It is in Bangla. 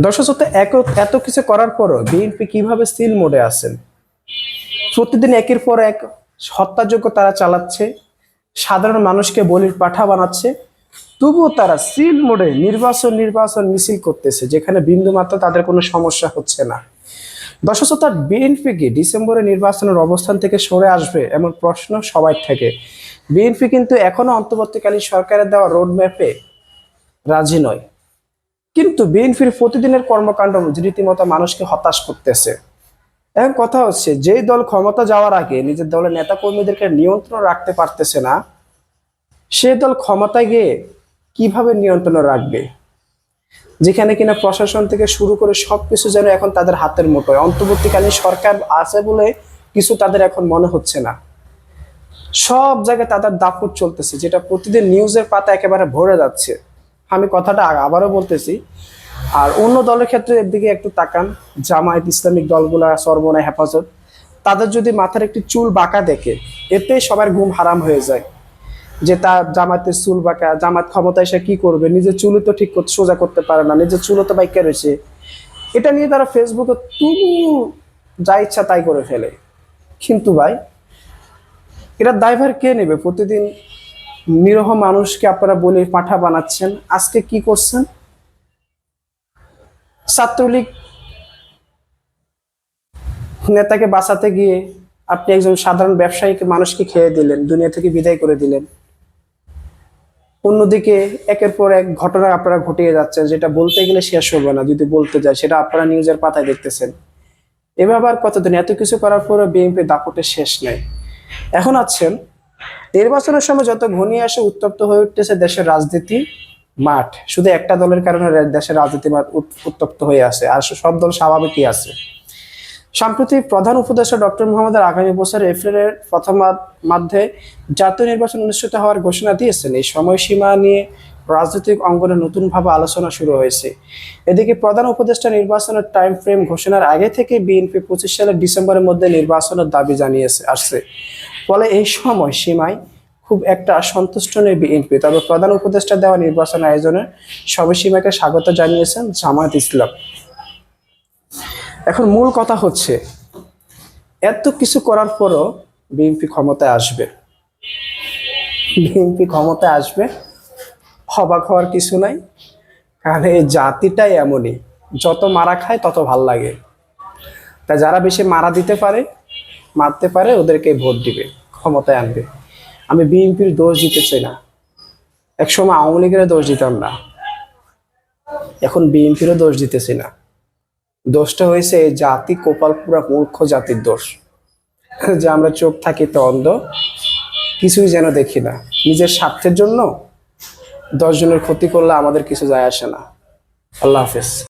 দর্শক শ্রোতা এক- এত কিছু করার পরও বিএনপি কীভাবে সিল মোডে আছেন? প্রতিদিন একের পর এক হত্যাযোগ্য তারা চালাচ্ছে, সাধারণ মানুষকে বলির পাঠা বানাচ্ছে, তবুও তারা সিল মোডে নির্বাচন নির্বাচন মিছিল করতেছে, যেখানে বিন্দুমাত্র তাদের কোনো সমস্যা হচ্ছে না। দর্শক শ্রোতা, বিএনপি কি ডিসেম্বরে নির্বাচনের অবস্থান থেকে সরে আসবে এমন প্রশ্ন সবাই থেকে? বিএনপি কিন্তু এখনও অন্তর্বর্তীকালীন সরকারের দেওয়া রোড ম্যাপে রাজি নয়। কিন্তু বিএনপির প্রতিদিনের কর্মকাণ্ড রীতিমতো মানুষকে হতাশ করতেছে। এখন কথা হচ্ছে, যেই দল ক্ষমতা যাওয়ার আগে নিজের দলের নেতা কর্মীদেরকে নিয়ন্ত্রণ রাখতে পারতেছে না সে দল ক্ষমতায় গিয়ে কীভাবে নিয়ন্ত্রণ রাখবে? যেখানে কিনা প্রশাসন থেকে শুরু করে সবকিছু যেন এখন তাদের হাতের মুঠোয়। অন্তর্বর্তীকালীন সরকার আছে বলে কিছু তাদের এখন মনে হচ্ছে না। সব জায়গায় তাদের দাপট চলতেছে, যেটা প্রতিদিন নিউজের পাতা একেবারে ভরে যাচ্ছে। আমি কথাটা আবারও বলতেছি। আর অন্য দলের ক্ষেত্রে এর দিকে একটু তাকান। জামায়াত ইসলামিক দলগুলা সর্বনায় হেফাজত। তাদের যদি মাথার একটি চুল বাঁকা দেখে, এতে সবার ঘুম হারাম হয়ে যায়। যে তার জামাতের চুল বাঁকা জামাত ক্ষমতা এসে কি করবে? নিজের চুলও তো ঠিক সোজা করতে পারে না। নিজের চুলও তো বাইকা রয়েছে। এটা নিয়ে তারা ফেসবুকে তুমু যা ইচ্ছা তাই করে ফেলে। কিন্তু ভাই এটার দায়ভার কে নেবে? প্রতিদিন নিরহ মানুষকে আপনারা বলে পাঠা বানাচ্ছেন। আজকে কি করছেন? ছাত্রলীগ নেতাকে বাঁচাতে গিয়ে আপনি একজন সাধারণ ব্যবসায়ীকে মানুষকে খেয়ে দিলেন, দুনিয়া থেকে বিদায় করে দিলেন। অন্যদিকে একের পর এক ঘটনা আপনারা ঘটিয়ে যাচ্ছেন, যেটা বলতে গেলে শেষ হবে না, যদি বলতে যায় সেটা আপনারা নিউজের পাতায় দেখতেছেন। এভাবে আর কতদিন? এত কিছু করার পরে বিএনপি দাপটের শেষ নেই। এখন আছেন নির্বাচনের সময় যত ঘনিয়ে আসে, উত্তপ্ত হয়ে উঠতেছে দেশের রাজনীতি মাঠ। শুধু একটা দলের কারণে দেশের রাজনীতি মাঠ উত- উত্তপ্ত হয়ে আছে। আর সব দল স্বাভাবিকই আছে। সম্প্রতি প্রধান উপদেষ্টা ডক্টর মোহাম্মদের আগামী বছর এপ্রিলের প্রথম মা- মধ্যে জাতীয় নির্বাচন অনুষ্ঠিত হওয়ার ঘোষণা দিয়েছেন। এই সময়সীমা নিয়ে রাজনৈতিক অঙ্গনে নতুনভাবে আলোচনা শুরু হয়েছে। এদিকে প্রধান উপদেষ্টা নির্বাচনের টাইম ফ্রেম ঘোষণার আগে থেকে বিএনপি পঁচিশ সালের ডিসেম্বরের মধ্যে নির্বাচনের দাবি জানিয়েছে আসছে। ফলে এই সময় সীমায় খুব একটা সন্তুষ্ট নেই বিএনপি। তবে প্রধান উপদেষ্টা দেওয়া নির্বাচন আয়োজনে সীমাকে স্বাগত জানিয়েছেন জামায়াত ইসলাম। এখন মূল কথা হচ্ছে, এত কিছু করার পরও বিএনপি ক্ষমতায় আসবে। বিএনপি ক্ষমতায় আসবে অবাক হওয়ার কিছু নাই, কারণ এই জাতিটাই এমনই। যত মারা খায় তত ভালো লাগে। তাই যারা বেশি মারা দিতে পারে মারতে পারে, ওদেরকে ভোট দিবে, ক্ষমতায় আনবে। আমি বিএনপির দোষ দিতে চাই না। একসময় আওয়ামী লীগের দোষ দিতাম না। এখন বিএনপিরও দোষ দিতেছি না। দোষটা হয়েছে জাতি কোপাল পুরা মূর্খ জাতির দোষ। যে আমরা চোখ থাকি তো অন্ধ, কিছুই যেন দেখি না। নিজের স্বার্থের জন্য দশ জনের ক্ষতি করলে আমাদের কিছু যায় আসে না। আল্লাহ হাফেজ।